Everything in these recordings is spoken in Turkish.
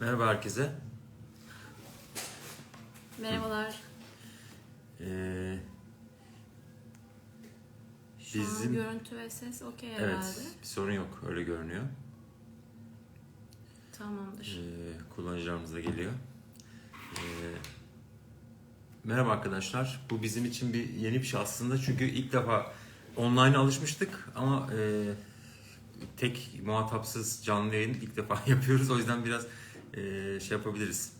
Merhaba herkese. Merhabalar. Ee, Şu an Bizim- görüntü ve ses okey evet, herhalde. bir sorun yok. Öyle görünüyor. Tamamdır. Ee, kullanıcılarımız da geliyor. Ee, merhaba arkadaşlar. Bu bizim için bir yeni bir şey aslında. Çünkü ilk defa online alışmıştık ama e, tek muhatapsız canlı yayın ilk defa yapıyoruz. O yüzden biraz e, şey yapabiliriz.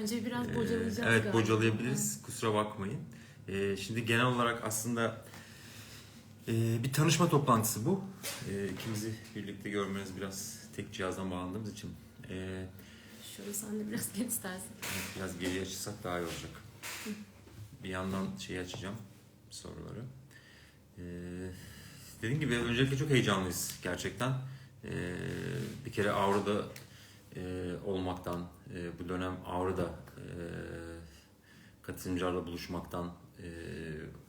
Önce biraz Ee, bocalayacağız Evet galiba. bocalayabiliriz. Kusura bakmayın. Ee, şimdi genel olarak aslında e, bir tanışma toplantısı bu. E, ikimizi birlikte görmeniz biraz tek cihazdan bağlandığımız için e, Şöyle sen de biraz gel istersen. biraz geri açırsak daha iyi olacak. Bir yandan şeyi açacağım soruları. E, dediğim gibi öncelikle çok heyecanlıyız gerçekten. E, bir kere Avra'da e, olmaktan, e, bu dönem Avra'da e, katılımcılarla buluşmaktan e,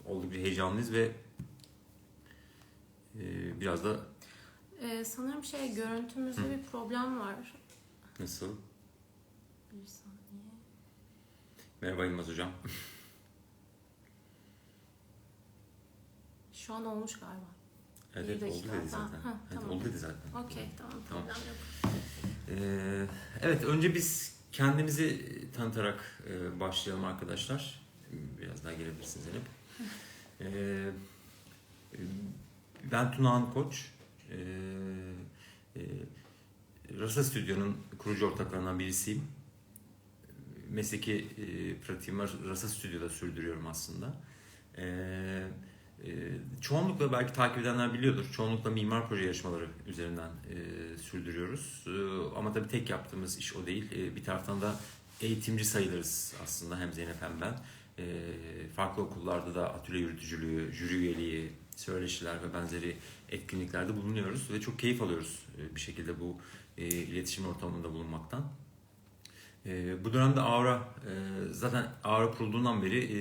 oldukça heyecanlıyız ve e, biraz da Ee, sanırım şey görüntümüzde bir problem var. nasıl? Bir saniye. Merhaba Yılmaz Hocam. Şu an olmuş galiba. Evet, oldu dedi zaten. Ha, evet, tamam. oldu dedi zaten. Okey tamam Tamam. problem yok. Ee, evet önce biz kendimizi tanıtarak e, başlayalım arkadaşlar. Biraz daha gelebilirsiniz Zeynep. Ee, ben Tunağan Koç. Ee, e, Rasa Stüdyo'nun kurucu ortaklarından birisiyim. Mesleki e, pratiğimi Rasa Stüdyo'da sürdürüyorum aslında. Ee, e, çoğunlukla belki takip edenler biliyordur. Çoğunlukla mimar proje yarışmaları üzerinden e, sürdürüyoruz. E, ama tabii tek yaptığımız iş o değil. E, bir taraftan da eğitimci sayılırız aslında hem Zeynep hem ben. E, farklı okullarda da atölye yürütücülüğü, jüri üyeliği, söyleşiler ve benzeri etkinliklerde bulunuyoruz ve çok keyif alıyoruz e, bir şekilde bu e, iletişim ortamında bulunmaktan. E, bu dönemde Aura, e, zaten Aura kurulduğundan beri e,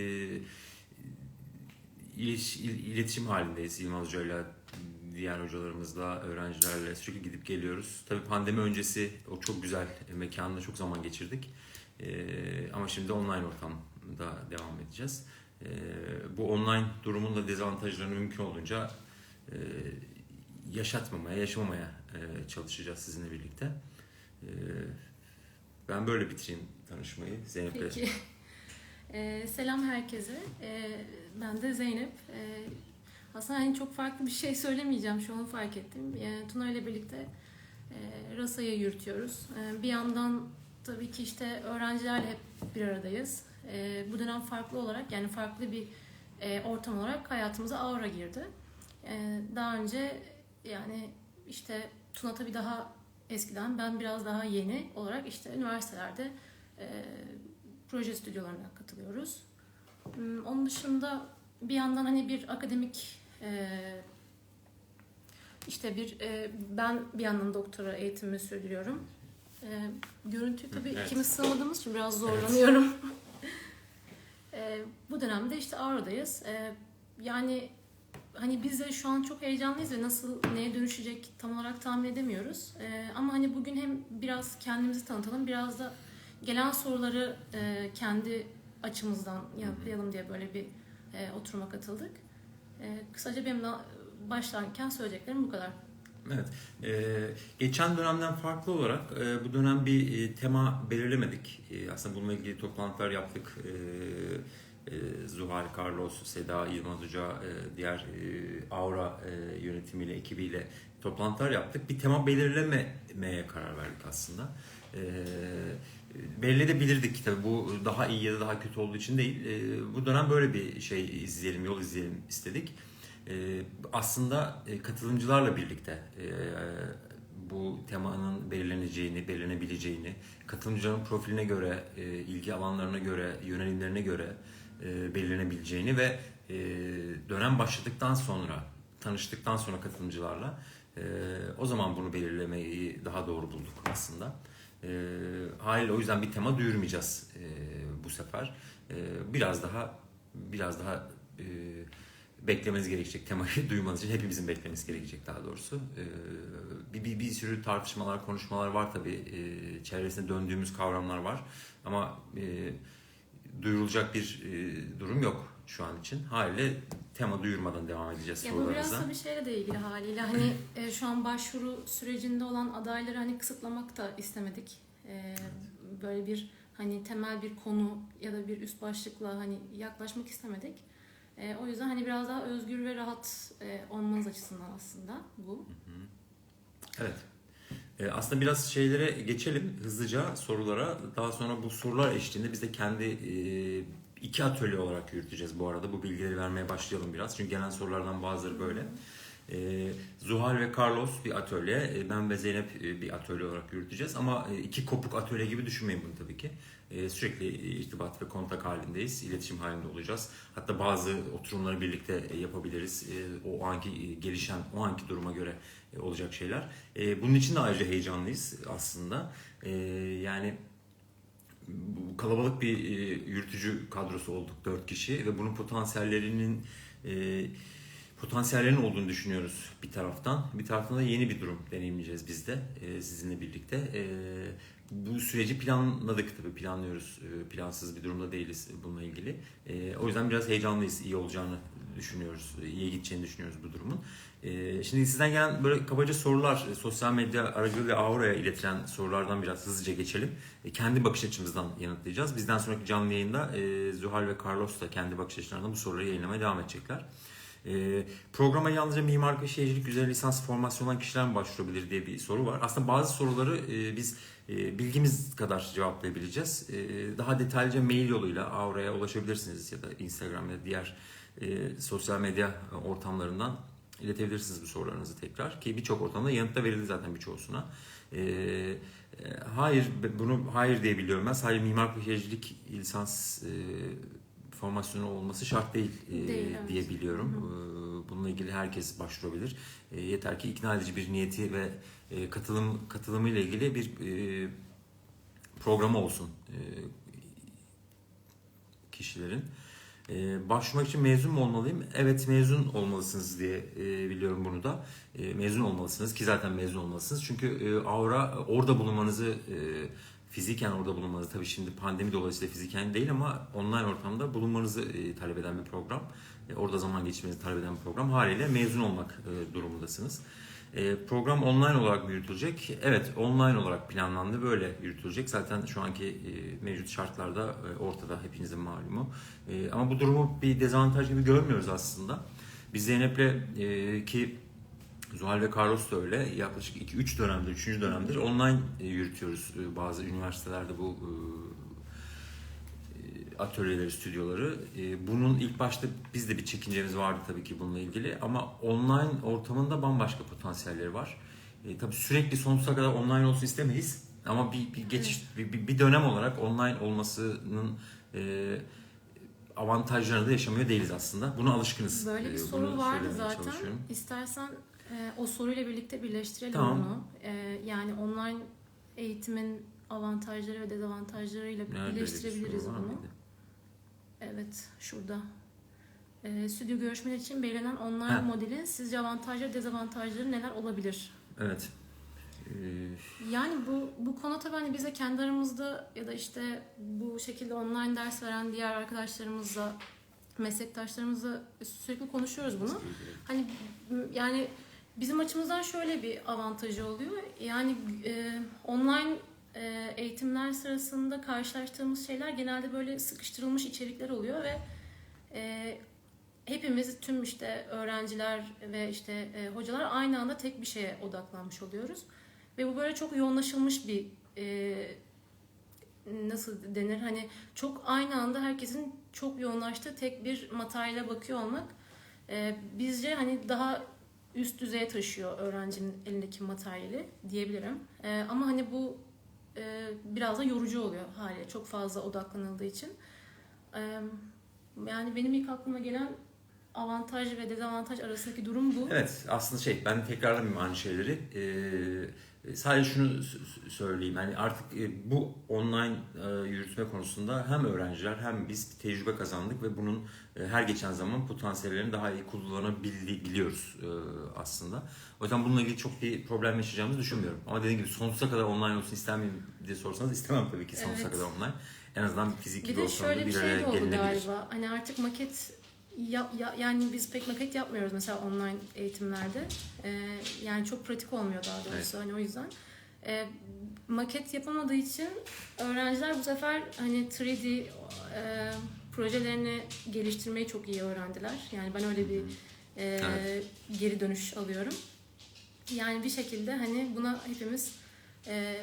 İliş- il- iletişim halindeyiz Yılmaz Hoca'yla, diğer hocalarımızla, öğrencilerle sürekli gidip geliyoruz. Tabii pandemi öncesi o çok güzel mekanda çok zaman geçirdik. Ee, ama şimdi online ortamda devam edeceğiz. Ee, bu online durumun da dezavantajlarını mümkün olunca e, yaşatmamaya, yaşamamaya e, çalışacağız sizinle birlikte. Ee, ben böyle bitireyim tanışmayı. Zeynep'le. Ee, selam herkese. Ee, ben de Zeynep. Ee, aslında hani çok farklı bir şey söylemeyeceğim. Şu an fark ettim. Ee, Tuna ile birlikte e, RASA'yı yürütüyoruz. Ee, bir yandan tabii ki işte öğrencilerle hep bir aradayız. Ee, bu dönem farklı olarak yani farklı bir e, ortam olarak hayatımıza Aura girdi. Ee, daha önce yani işte Tuna tabii daha eskiden ben biraz daha yeni olarak işte üniversitelerde e, proje stüdyolarına katılıyoruz. Hmm, Onun dışında bir yandan hani bir akademik e, işte bir e, ben bir yandan doktora eğitimimi sürdürüyorum. E, görüntü tabii Evet. ikimiz sığmadığımız için biraz zorlanıyorum. E, bu dönemde işte Avra'dayız. E, yani hani biz de şu an çok heyecanlıyız ve nasıl neye dönüşecek tam olarak tahmin edemiyoruz. Ama hani bugün hem biraz kendimizi tanıtalım biraz da gelen soruları e, kendi açımızdan yanıtlayalım diye böyle bir e, oturuma katıldık. E, kısaca benim başlarken söyleyeceklerim bu kadar. Evet. Ee, geçen dönemden farklı olarak e, bu dönem bir e, tema belirlemedik. E, aslında bununla ilgili toplantılar yaptık. E, e, Zuhal, Carlos, Seda, Yılmaz Hoca, e, diğer e, Aura e, yönetimiyle, ekibiyle toplantılar yaptık. Bir tema belirlememeye karar verdik aslında. E, belirleyebilirdik tabii bu daha iyi ya da daha kötü olduğu için değil. E, bu dönem böyle bir şey izleyelim, yol izleyelim istedik. Ee, aslında e, katılımcılarla birlikte e, bu temanın belirleneceğini, belirlenebileceğini, katılımcıların profiline göre, e, ilgi alanlarına göre, yönelimlerine göre e, belirlenebileceğini ve e, dönem başladıktan sonra, tanıştıktan sonra katılımcılarla e, o zaman bunu belirlemeyi daha doğru bulduk aslında. E, haliyle o yüzden bir tema duyurmayacağız e, bu sefer. E, biraz daha biraz daha e, beklemeniz gerekecek. Temayı duymanız için hepimizin beklemesi gerekecek daha doğrusu. Ee, bir, bir, bir sürü tartışmalar, konuşmalar var tabii. Ee, çevresinde döndüğümüz kavramlar var. Ama e, duyurulacak bir e, durum yok şu an için. Haliyle tema duyurmadan devam edeceğiz Ya bu biraz sorularınıza. tabii şeyle de ilgili haliyle hani e, şu an başvuru sürecinde olan adayları hani kısıtlamak da istemedik. E, böyle bir hani temel bir konu ya da bir üst başlıkla hani yaklaşmak istemedik. E, o yüzden hani biraz daha özgür ve rahat e, olmanız açısından aslında bu. Evet. Ee, aslında biraz şeylere geçelim hızlıca sorulara. Daha sonra bu sorular eşliğinde biz de kendi e, iki atölye olarak yürüteceğiz bu arada. Bu bilgileri vermeye başlayalım biraz. Çünkü gelen sorulardan bazıları böyle. Ee, Zuhal ve Carlos bir atölye, e, ben ve Zeynep e, bir atölye olarak yürüteceğiz. Ama e, iki kopuk atölye gibi düşünmeyin bunu tabii ki. E, Sürekli irtibat ve kontak halindeyiz, iletişim halinde olacağız. Hatta bazı oturumları birlikte e, yapabiliriz. O anki gelişen, o anki duruma göre olacak şeyler. Bunun için de ayrıca heyecanlıyız aslında. Yani kalabalık bir e, yürütücü kadrosu olduk dört kişi ve bunun potansiyellerinin e, potansiyellerin olduğunu düşünüyoruz bir taraftan. Bir taraftan da yeni bir durum deneyimleyeceğiz biz de e, sizinle birlikte. Bu süreci planladık tabii planlıyoruz. Plansız bir durumda değiliz bununla ilgili. O yüzden biraz heyecanlıyız. iyi olacağını düşünüyoruz. İyiye gideceğini düşünüyoruz bu durumun. E, şimdi sizden gelen böyle kabaca sorular e, sosyal medya aracılığıyla Aura'ya iletilen sorulardan biraz hızlıca geçelim. E, kendi bakış açımızdan yanıtlayacağız. Bizden sonraki canlı yayında e, Zuhal ve Carlos da kendi bakış açılarından bu soruları yayınlamaya devam edecekler. E, programa yalnızca mimarlık ve şehircilik üzerine lisans formasyon olan kişiler mi başvurabilir diye bir soru var. Aslında bazı soruları e, biz e, bilgimiz kadar cevaplayabileceğiz. E, daha detaylıca mail yoluyla Aura'ya ulaşabilirsiniz ya da Instagram ya da diğer e, sosyal medya ortamlarından iletebilirsiniz bu sorularınızı tekrar. Ki birçok ortamda yanıt da verildi zaten birçoğusuna. E, e, hayır, bunu hayır diye biliyorum ben. Sadece mimarlık ve şehircilik lisans e, formasyonu olması şart değil, e, Değil, evet. diye biliyorum. E, Bununla ilgili herkes başvurabilir. E, yeter ki ikna edici bir niyeti ve e, katılım katılımı ile ilgili bir e, programı olsun e, kişilerin. E, başvurmak için mezun mu olmalıyım? Evet mezun olmalısınız diye e, biliyorum bunu da. E, mezun olmalısınız ki zaten mezun olmalısınız. Çünkü e, Aura orada bulunmanızı e, fiziken orada bulunmanızı tabii şimdi pandemi dolayısıyla fiziken değil ama online ortamda bulunmanızı e, talep eden bir program. E, orada zaman geçirmenizi talep eden bir program. Haliyle mezun olmak e, durumundasınız. E, program online olarak yürütülecek? Evet, online olarak planlandı. Böyle yürütülecek. Zaten şu anki e, mevcut şartlarda e, ortada hepinizin malumu. E, ama bu durumu bir dezavantaj gibi görmüyoruz aslında. Biz Zeynep'le ki Zuhal ve Carlos da öyle. Yaklaşık 2-3 dönemdir, 3. dönemdir online yürütüyoruz bazı üniversitelerde bu atölyeleri, stüdyoları. E, Bunun ilk başta bizde bir çekincemiz vardı tabii ki bununla ilgili ama online ortamında bambaşka potansiyelleri var. E, tabii sürekli sonsuza kadar online olsun istemeyiz ama bir, bir geçiş, bir, bir- bir dönem olarak online olmasının e, avantajlarını da yaşamıyor değiliz aslında. Buna alışkınız. Böyle bir E, soru vardı zaten. İstersen e, o soruyla birlikte birleştirelim Tamam. onu. E, yani online eğitimin avantajları ve dezavantajlarıyla Nerede birleştirebiliriz bunu. mıydı? Evet, şurada. E, stüdyo görüşmeler için belirlenen online Ha. modelin sizce avantajları, dezavantajları neler olabilir? Evet. E, Yani bu bu konu tabii hani biz de kendi aramızda ya da işte bu şekilde online ders veren diğer arkadaşlarımızla, meslektaşlarımızla sürekli konuşuyoruz bunu. Hani yani bizim açımızdan şöyle bir avantajı oluyor. Yani e, online e, eğitimler sırasında karşılaştığımız şeyler genelde böyle sıkıştırılmış içerikler oluyor ve e, hepimiz tüm işte öğrenciler ve işte e, hocalar aynı anda tek bir şeye odaklanmış oluyoruz. Ve bu böyle çok yoğunlaşılmış bir e, nasıl denir hani çok aynı anda herkesin çok yoğunlaştığı tek bir materyale bakıyor olmak e, bizce hani daha üst düzeye taşıyor öğrencinin elindeki materyali diyebilirim. E, ama hani bu e, biraz da yorucu oluyor haliyle çok fazla odaklanıldığı için. E, yani benim ilk aklıma gelen avantaj ve dezavantaj arasındaki durum bu. Evet aslında şey ben tekrarlamayayım aynı şeyleri. Ee, Sadece şunu söyleyeyim. Yani artık e, bu online e, yürütme konusunda hem öğrenciler hem biz bir tecrübe kazandık ve bunun e, her geçen zaman potansiyellerini daha iyi kullanabiliyoruz e, aslında. O yüzden bununla ilgili çok bir problem yaşayacağımızı düşünmüyorum. Ama dediğim gibi sonsuza kadar online olsun ister miyim diye sorsanız istemem tabii ki sonsuza Evet. kadar online. En azından fiziki Bir bir de ortamda şöyle bir bir şey araya de oldu gelinebilir. galiba. Hani artık maket ya, ya- yani biz pek maket yapmıyoruz mesela online eğitimlerde. Ee, yani çok pratik olmuyor daha doğrusu Evet. hani o yüzden. Ee, maket yapamadığı için öğrenciler bu sefer hani 3D e, projelerini geliştirmeyi çok iyi öğrendiler. Yani ben öyle bir e, Evet. geri dönüş alıyorum. Yani bir şekilde hani buna hepimiz e,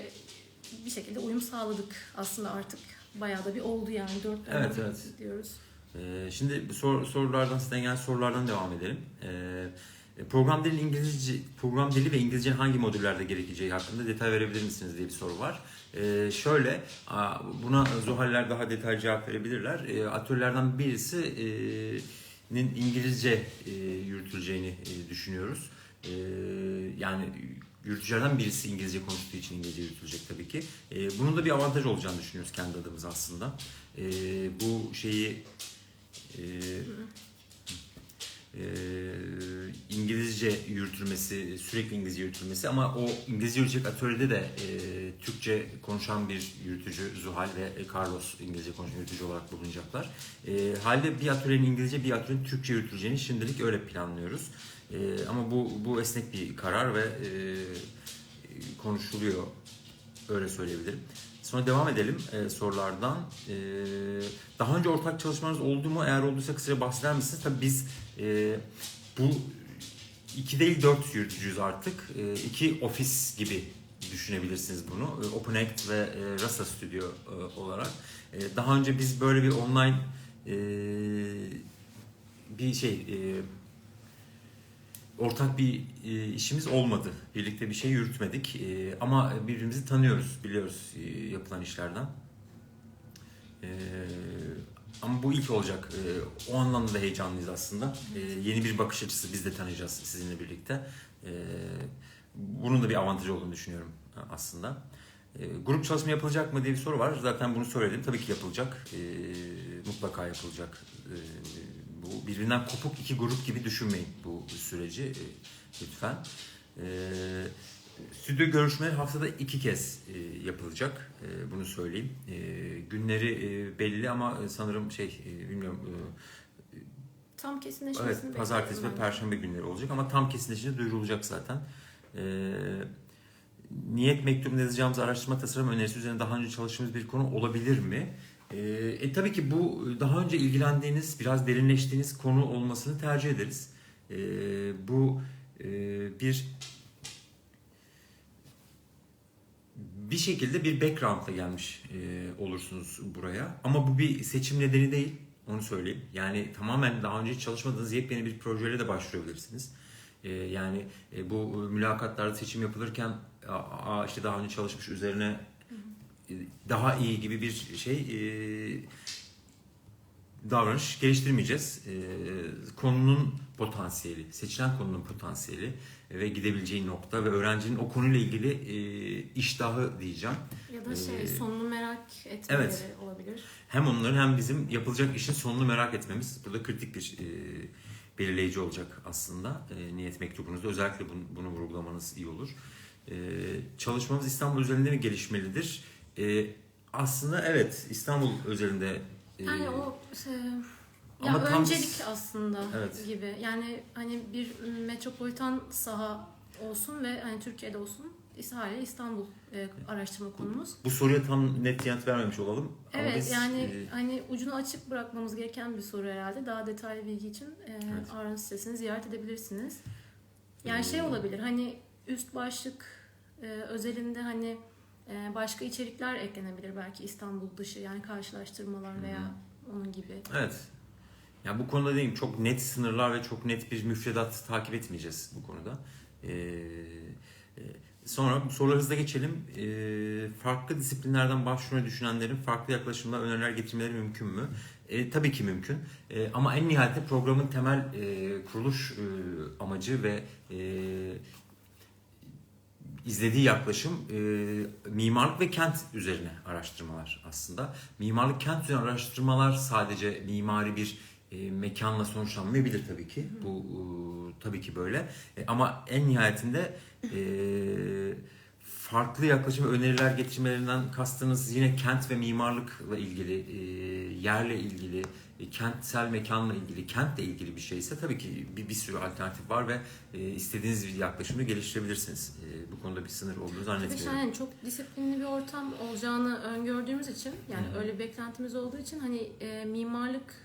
bir şekilde uyum sağladık aslında artık bayağı da bir oldu yani dört Evet, evet. diyoruz. Ee, şimdi sor, sorulardan sizden gelen sorulardan devam edelim. Ee, program dili İngilizce program dili ve İngilizce hangi modüllerde gerekeceği hakkında detay verebilir misiniz diye bir soru var. Ee, şöyle buna Zuhaller daha detaylı cevap verebilirler. Ee, atölyelerden birisi e, İngilizce e, yürütüleceğini e, düşünüyoruz. Ee, yani yürütücülerden birisi İngilizce konuştuğu için İngilizce yürütülecek tabii ki. Ee, bunun da bir avantaj olacağını düşünüyoruz kendi adımız aslında. Ee, bu şeyi e, e, İngilizce yürütülmesi, sürekli İngilizce yürütülmesi ama o İngilizce yürütecek atölyede de e, Türkçe konuşan bir yürütücü Zuhal ve Carlos İngilizce konuşan yürütücü olarak bulunacaklar. E, halde bir atölyenin İngilizce bir atölyenin Türkçe yürütüleceğini şimdilik öyle planlıyoruz. E, ama bu bu esnek bir karar ve e, konuşuluyor öyle söyleyebilirim. Sonra devam edelim e, sorulardan. E, daha önce ortak çalışmanız oldu mu? Eğer olduysa kısaca bahseder misiniz? Tabii biz e, bu iki değil dört yürütücüyüz artık. E, iki ofis gibi düşünebilirsiniz bunu. E, OpenAct ve e, Rasa Studio e, olarak. E, daha önce biz böyle bir online e, bir şey e, ortak bir e, işimiz olmadı. Birlikte bir şey yürütmedik. E, ama birbirimizi tanıyoruz, biliyoruz e, yapılan işlerden. Ama bu ilk olacak. O anlamda da heyecanlıyız aslında. Yeni bir bakış açısı biz de tanıyacağız sizinle birlikte. Bunun da bir avantajı olduğunu düşünüyorum aslında. Grup çalışma yapılacak mı diye bir soru var. Zaten bunu söyledim. Tabii ki yapılacak. Mutlaka yapılacak. E, bu birbirinden kopuk iki grup gibi düşünmeyin bu süreci e, lütfen. E, stüdyo görüşmeleri haftada iki kez e, yapılacak. E, bunu söyleyeyim. E, günleri e, belli ama sanırım şey e, bilmiyorum. E, Tam kesinleşmesini Evet, pazartesi ve perşembe günleri olacak ama tam kesinleşince duyurulacak zaten. Ee, niyet mektubunda yazacağımız araştırma tasarım önerisi üzerine daha önce çalıştığımız bir konu olabilir mi? Ee, e, tabii ki bu daha önce ilgilendiğiniz, biraz derinleştiğiniz konu olmasını tercih ederiz. Ee, bu e, bir bir şekilde bir background'la gelmiş e, olursunuz buraya. Ama bu bir seçim nedeni değil. Onu söyleyeyim. Yani tamamen daha önce çalışmadığınız yepyeni bir projeyle de başvurabilirsiniz. E, yani e, bu mülakatlarda seçim yapılırken aa, işte daha önce çalışmış üzerine e, daha iyi gibi bir şey e, davranış geliştirmeyeceğiz. E, konunun potansiyeli, seçilen konunun potansiyeli ve gidebileceği nokta ve öğrencinin o konuyla ilgili e, iştahı diyeceğim. Ya da şey Ee, sonunu merak etmeleri evet. olabilir. Hem onların hem bizim yapılacak işin sonunu merak etmemiz burada kritik bir e, belirleyici olacak aslında e, niyet mektubunuzda. Özellikle bunu, bunu vurgulamanız iyi olur. E, çalışmamız İstanbul özelinde mi gelişmelidir? E, aslında evet İstanbul özelinde e, Yani o şey, ama ya tam- öncelik aslında Evet. gibi. Yani hani bir metropolitan saha olsun ve hani Türkiye'de olsun hala İstanbul e, araştırma konumuz. bu soruya tam net yanıt vermemiş olalım. Ama Evet biz, yani e, hani ucunu açık bırakmamız gereken bir soru herhalde. Daha detaylı bilgi için e, Evet. Arın sitesini ziyaret edebilirsiniz. Yani şey Ee, olabilir hani üst başlık e, özelinde hani başka içerikler eklenebilir belki İstanbul dışı yani karşılaştırmalar veya onun gibi. Evet. Ya bu konuda diyeyim çok net sınırlar ve çok net bir müfredat takip etmeyeceğiz bu konuda. Ee, e, sonra sorular hızla geçelim. Ee, farklı disiplinlerden başvurmayı düşünenlerin farklı yaklaşımla öneriler getirmeleri mümkün mü? Ee, tabii ki mümkün. Ee, ama en nihayetinde programın temel e, kuruluş e, amacı ve e, izlediği yaklaşım e, mimarlık ve kent üzerine araştırmalar aslında. Mimarlık kent üzerine araştırmalar sadece mimari bir e, mekanla sonuçlanmayabilir tabii ki. Bu e, tabii ki böyle. E, ama en nihayetinde e, farklı yaklaşım öneriler getirmelerinden kastınız yine kent ve mimarlıkla ilgili, e, yerle ilgili, kentsel mekanla ilgili, kentle ilgili bir şeyse tabii ki bir, bir sürü alternatif var ve e, istediğiniz bir yaklaşımı geliştirebilirsiniz. E, bu konuda bir sınır olduğunu zannetmiyorum. yani çok disiplinli bir ortam olacağını öngördüğümüz için yani Hı hı. öyle beklentimiz olduğu için hani e, mimarlık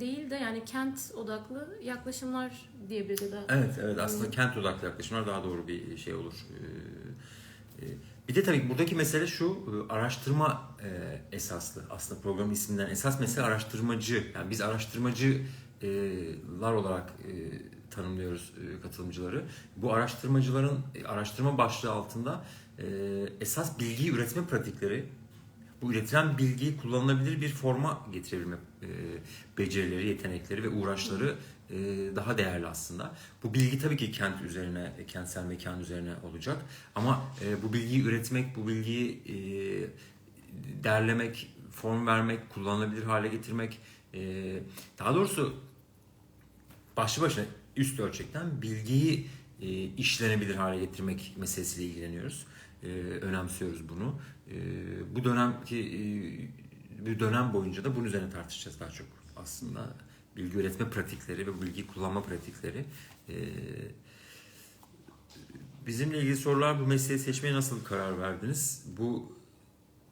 değil de yani kent odaklı yaklaşımlar diyebiliriz ya da Evet, evet aslında kent odaklı yaklaşımlar daha doğru bir şey olur. Ee, e, Bir de tabii ki buradaki mesele şu, e, araştırma e, esaslı. Aslında programın isminden esas mesele araştırmacı. Yani biz araştırmacılar olarak e, tanımlıyoruz e, katılımcıları. Bu araştırmacıların araştırma başlığı altında esas bilgiyi üretme pratikleri, bu üretilen bilgiyi kullanılabilir bir forma getirebilme becerileri, yetenekleri ve uğraşları daha değerli aslında. Bu bilgi tabii ki kent üzerine, e, kentsel mekan üzerine olacak. Ama e, bu bilgiyi üretmek, bu bilgiyi e, derlemek, form vermek, kullanılabilir hale getirmek, e, daha doğrusu başlı başına üst ölçekten bilgiyi e, işlenebilir hale getirmek meselesiyle ilgileniyoruz. E, önemsiyoruz bunu. E, bu dönemki e, bir dönem boyunca da bunun üzerine tartışacağız daha çok aslında. Bilgi üretme pratikleri ve bu bilgiyi kullanma pratikleri. E, bizimle ilgili sorular bu mesleği seçmeye nasıl karar verdiniz? Bu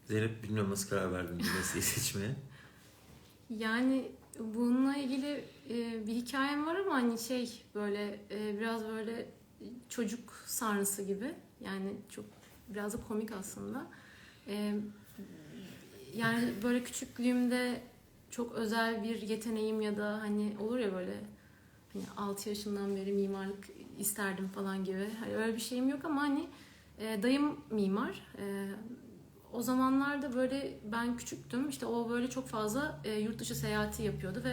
Zeynep bilmiyorum nasıl karar verdin bu mesleği seçmeye. Yani bununla ilgili e, bir hikayem var ama hani şey böyle e, biraz böyle çocuk sarnısı gibi. Yani çok biraz da komik aslında. Yani böyle küçüklüğümde çok özel bir yeteneğim ya da hani olur ya böyle hani 6 yaşından beri mimarlık isterdim falan gibi. Hani öyle bir şeyim yok ama hani e, dayım mimar. E, o zamanlarda böyle ben küçüktüm. İşte o böyle çok fazla e, yurt dışı seyahati yapıyordu ve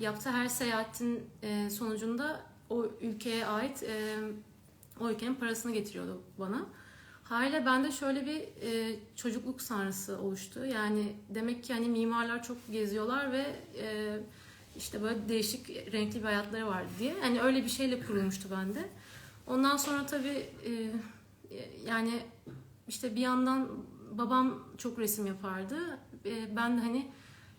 yaptığı her seyahatin e, sonucunda o ülkeye ait e, o ülkenin parasını getiriyordu bana. Haliyle bende şöyle bir e, çocukluk sanrısı oluştu. Yani demek ki hani mimarlar çok geziyorlar ve e, işte böyle değişik renkli bir hayatları var diye. Hani öyle bir şeyle kurulmuştu bende. Ondan sonra tabii e, yani işte bir yandan babam çok resim yapardı. E, ben de hani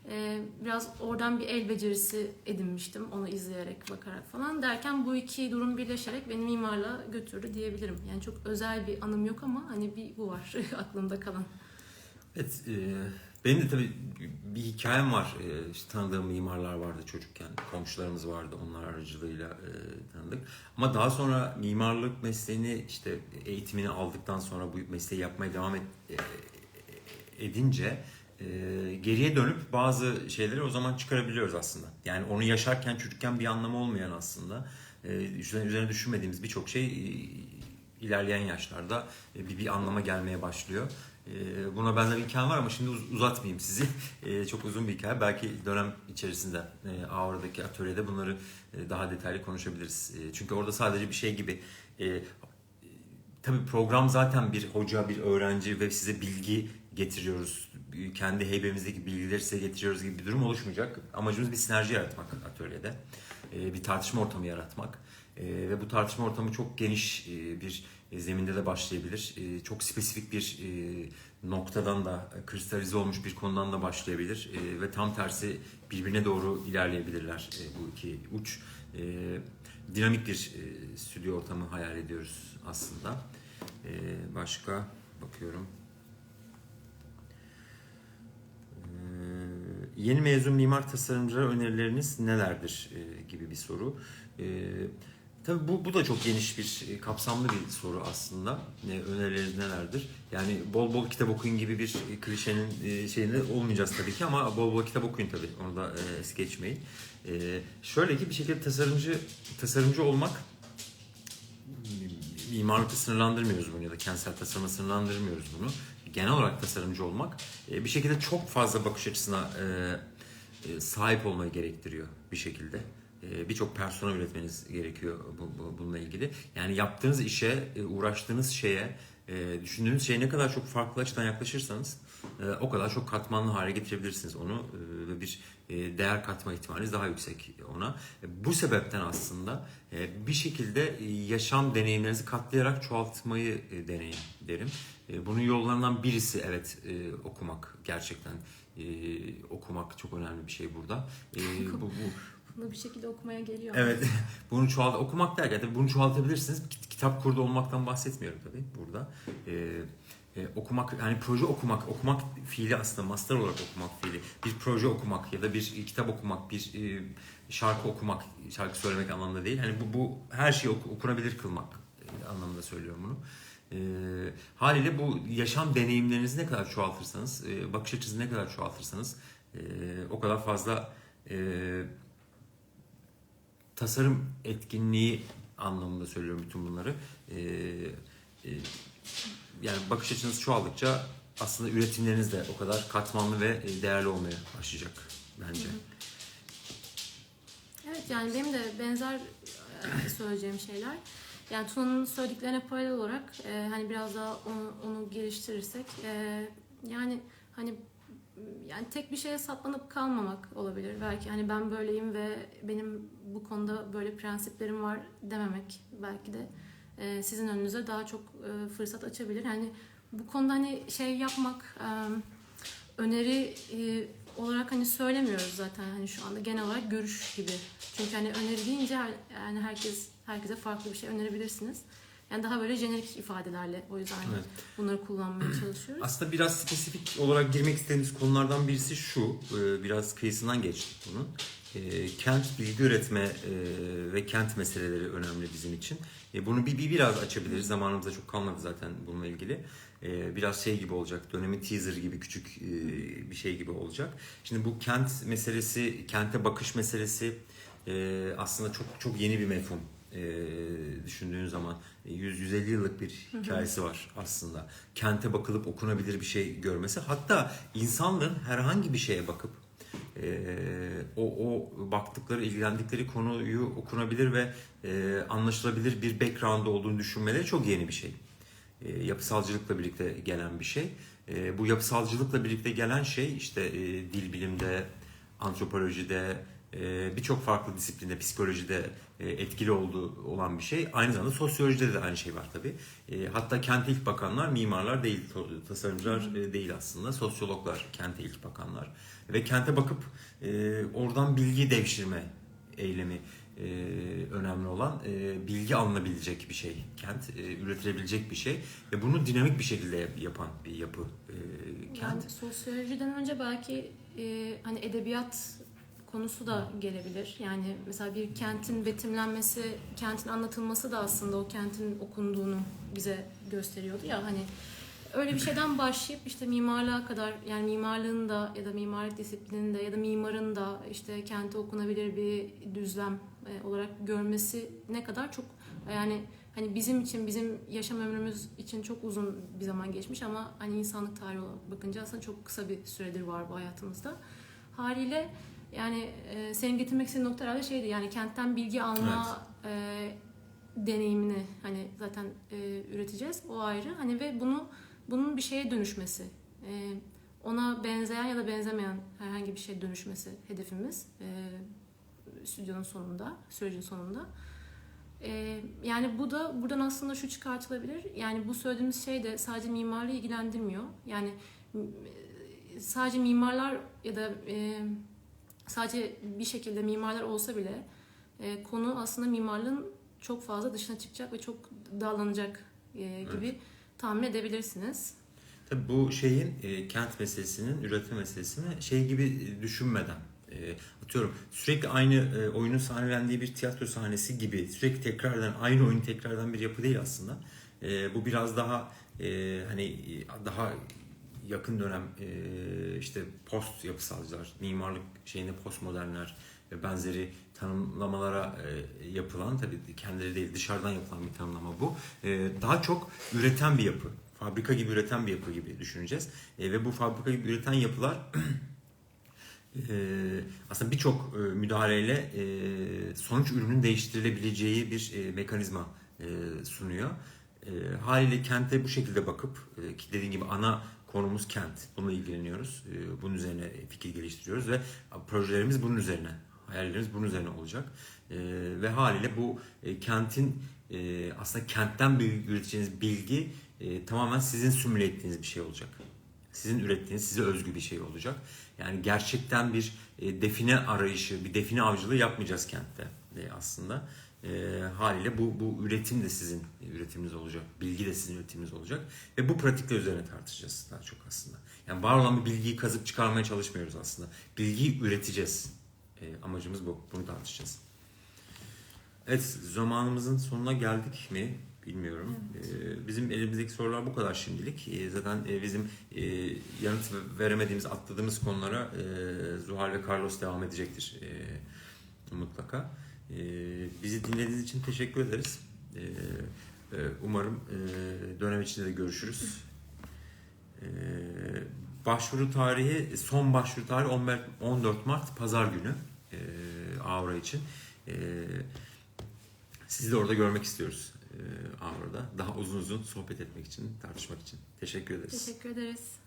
e, biraz oradan bir el becerisi edinmiştim onu izleyerek bakarak falan derken bu iki durum birleşerek beni mimarla götürdü diyebilirim. Yani çok özel bir anım yok ama hani bir bu var aklımda kalan. Evet, e, benim de tabii bir hikayem var. E, işte tanıdığım mimarlar vardı çocukken, komşularımız vardı, onlar aracılığıyla e, tanıdık. Ama daha sonra mimarlık mesleğini işte eğitimini aldıktan sonra bu mesleği yapmaya devam et, e, edince e, geriye dönüp bazı şeyleri o zaman çıkarabiliyoruz aslında. Yani onu yaşarken çocukken bir anlamı olmayan aslında e, üzerine, düşünmediğimiz birçok şey e, ilerleyen yaşlarda e, bir, bir anlama gelmeye başlıyor. E, Buna benzer hikayem var ama şimdi uz- uzatmayayım sizi. E, Çok uzun bir hikaye. Belki dönem içerisinde e, Aura'daki atölyede bunları e, daha detaylı konuşabiliriz. E, Çünkü orada sadece bir şey gibi e, Tabii program zaten bir hoca, bir öğrenci ve size bilgi getiriyoruz. Kendi heybemizdeki bilgileri size getiriyoruz gibi bir durum oluşmayacak. Amacımız bir sinerji yaratmak atölyede. Ee, Bir tartışma ortamı yaratmak. Ee, Ve bu tartışma ortamı çok geniş e, bir zeminde de başlayabilir. Çok spesifik bir e, noktadan da kristalize olmuş bir konudan da başlayabilir. Ve tam tersi birbirine doğru ilerleyebilirler e, bu iki uç. Dinamik bir e, stüdyo ortamı hayal ediyoruz aslında. Başka bakıyorum. Yeni mezun mimar tasarımcılara önerileriniz nelerdir e, gibi bir soru. Ee, tabii bu, bu da çok geniş bir e, kapsamlı bir soru aslında. Ne, önerileriniz nelerdir? Yani bol bol kitap okuyun gibi bir e, klişenin e, şeyinde olmayacağız tabii ki ama bol bol kitap okuyun tabii. Onu da e, es geçmeyin. E, şöyle ki bir şekilde tasarımcı tasarımcı olmak mimarlıkta sınırlandırmıyoruz bunu ya da kentsel tasarıma sınırlandırmıyoruz bunu. Genel olarak tasarımcı olmak e, bir şekilde çok fazla bakış açısına e, e, sahip olmayı gerektiriyor bir şekilde. birçok persona üretmeniz gerekiyor bu, bu- bununla ilgili. Yani yaptığınız işe, uğraştığınız şeye, düşündüğünüz şeye ne kadar çok farklı açıdan yaklaşırsanız o kadar çok katmanlı hale getirebilirsiniz onu ve bir değer katma ihtimaliniz daha yüksek ona. Bu sebepten aslında bir şekilde yaşam deneyimlerinizi katlayarak çoğaltmayı deneyin derim. E, Bunun yollarından birisi evet e, okumak gerçekten e, okumak çok önemli bir şey burada. E, bu, bu Bunu bir şekilde okumaya geliyor. Evet. bunu çoğalt okumak derken tabii bunu çoğaltabilirsiniz. Kit- Kitap kurdu olmaktan bahsetmiyorum tabii burada. Ee, e, okumak yani proje okumak, okumak fiili aslında master olarak okumak fiili. Bir proje okumak ya da bir kitap okumak, bir e, şarkı okumak, şarkı söylemek anlamında değil. Hani bu bu her şeyi oku- okunabilir kılmak e, anlamında söylüyorum bunu. E, haliyle bu yaşam deneyimlerinizi ne kadar çoğaltırsanız, e, bakış açınızı ne kadar çoğaltırsanız e, o kadar fazla e, tasarım etkinliği anlamında söylüyorum bütün bunları. Ee, e, yani bakış açınız çoğaldıkça aslında üretimleriniz de o kadar katmanlı ve e, değerli olmaya başlayacak bence. Evet yani benim de benzer e, söyleyeceğim şeyler. Yani Tuna'nın söylediklerine paralel olarak e, hani biraz daha onu, onu geliştirirsek e, yani hani yani tek bir şeye saplanıp kalmamak olabilir. Belki hani ben böyleyim ve benim bu konuda böyle prensiplerim var dememek belki de e, sizin önünüze daha çok e, fırsat açabilir. Hani bu konuda hani şey yapmak e, öneri e, olarak hani söylemiyoruz zaten hani şu anda genel olarak görüş gibi. Çünkü hani öneri deyince yani herkes herkese farklı bir şey önerebilirsiniz. Yani daha böyle jenerik ifadelerle o yüzden hani Evet. bunları kullanmaya çalışıyoruz. Aslında biraz spesifik olarak girmek istediğimiz konulardan birisi şu, e, biraz kıyısından geçtik bunun. E, Kent bilgi üretme e, ve kent meseleleri önemli bizim için. Bunu bir, bir biraz açabiliriz. Zamanımızda çok kalmadı zaten bununla ilgili. Biraz şey gibi olacak, dönemin teaser gibi küçük bir şey gibi olacak. Şimdi bu kent meselesi, kente bakış meselesi aslında çok çok yeni bir mefhum e, düşündüğün zaman 100-150 yıllık bir hikayesi var aslında. Kente bakılıp okunabilir bir şey görmesi. Hatta insanlığın herhangi bir şeye bakıp e, o, o baktıkları, ilgilendikleri konuyu okunabilir ve e, anlaşılabilir bir background olduğunu düşünmeleri çok yeni bir şey. E, yapısalcılıkla birlikte gelen bir şey. E, bu yapısalcılıkla birlikte gelen şey işte e, dil bilimde, antropolojide, e, birçok farklı disiplinde, psikolojide e, etkili olduğu olan bir şey. Aynı zamanda sosyolojide de aynı şey var tabii. E, hatta kente ilk bakanlar mimarlar değil, tasarımcılar e, değil aslında. Sosyologlar kente ilk bakanlar. Ve kente bakıp e, oradan bilgi devşirme eylemi e, önemli olan e, bilgi alınabilecek bir şey. Kent e, üretilebilecek bir şey ve bunu dinamik bir şekilde yap- yapan bir yapı e, kent. Yani sosyolojiden önce belki e, hani edebiyat konusu da gelebilir. Yani mesela bir kentin betimlenmesi, kentin anlatılması da aslında o kentin okunduğunu bize gösteriyordu ya hani öyle bir şeyden başlayıp işte mimarlığa kadar yani mimarlığın da ya da mimarlık disiplininde ya da mimarın da işte kenti okunabilir bir düzlem e, olarak görmesi ne kadar çok yani hani bizim için bizim yaşam ömrümüz için çok uzun bir zaman geçmiş ama hani insanlık tarihi olarak bakınca aslında çok kısa bir süredir var bu hayatımızda. Haliyle yani e, senin getirmek istediğin nokta herhalde şeydi yani kentten bilgi alma e, deneyimini hani zaten e, üreteceğiz o ayrı hani ve bunu bunun bir şeye dönüşmesi e, ona benzeyen ya da benzemeyen herhangi bir şeye dönüşmesi hedefimiz e, stüdyonun sonunda sürecin sonunda. E, yani bu da buradan aslında şu çıkartılabilir. Yani bu söylediğimiz şey de sadece mimarlığı ilgilendirmiyor. Yani sadece mimarlar ya da e, sadece bir şekilde mimarlar olsa bile e, konu aslında mimarlığın çok fazla dışına çıkacak ve çok dağlanacak e, gibi tahmin edebilirsiniz. Tabii bu şeyin e, kent meselesinin, üretim meselesini şey gibi düşünmeden e, atıyorum sürekli aynı e, oyunun sahnelendiği bir tiyatro sahnesi gibi sürekli tekrardan aynı oyun tekrardan bir yapı değil aslında. E, bu biraz daha e, hani e, daha yakın dönem e, işte post yapısalcılar, mimarlık şeyinde postmodernler ve benzeri tanımlamalara e, yapılan tabii kendileri değil dışarıdan yapılan bir tanımlama bu. E, daha çok üreten bir yapı. Fabrika gibi üreten bir yapı gibi düşüneceğiz. E, ve bu fabrika gibi üreten yapılar aslında birçok müdahaleyle sonuç ürünün değiştirilebileceği bir mekanizma sunuyor. Haliyle kente bu şekilde bakıp ki dediğim gibi ana konumuz kent. Bununla ilgileniyoruz. E, bunun üzerine fikir geliştiriyoruz ve projelerimiz bunun üzerine. Hayallerimiz bunun üzerine olacak. E, ve haliyle bu e, kentin e, aslında kentten üreteceğiniz bilgi e, tamamen sizin simüle ettiğiniz bir şey olacak. Sizin ürettiğiniz, size özgü bir şey olacak. Yani gerçekten bir define arayışı, bir define avcılığı yapmayacağız kentte aslında. E, haliyle bu, bu üretim de sizin üretiminiz olacak. Bilgi de sizin üretiminiz olacak. Ve bu pratikler üzerine tartışacağız daha çok aslında. Yani var olan bir bilgiyi kazıp çıkarmaya çalışmıyoruz aslında. Bilgiyi üreteceğiz. E, amacımız bu. Bunu tartışacağız. Evet, zamanımızın sonuna geldik mi bilmiyorum. Ee, bizim elimizdeki sorular bu kadar şimdilik. Ee, zaten e, bizim e, yanıt veremediğimiz, atladığımız konulara e, Zuhal ve Carlos devam edecektir e, mutlaka. E, bizi dinlediğiniz için teşekkür ederiz. E, e, umarım e, dönem içinde de görüşürüz. E, başvuru tarihi, son başvuru tarihi 15 14 Mart Pazar günü e, Avra için. Sizi de orada görmek istiyoruz Avra'da. Daha uzun uzun sohbet etmek için, tartışmak için. Teşekkür ederiz. Teşekkür ederiz.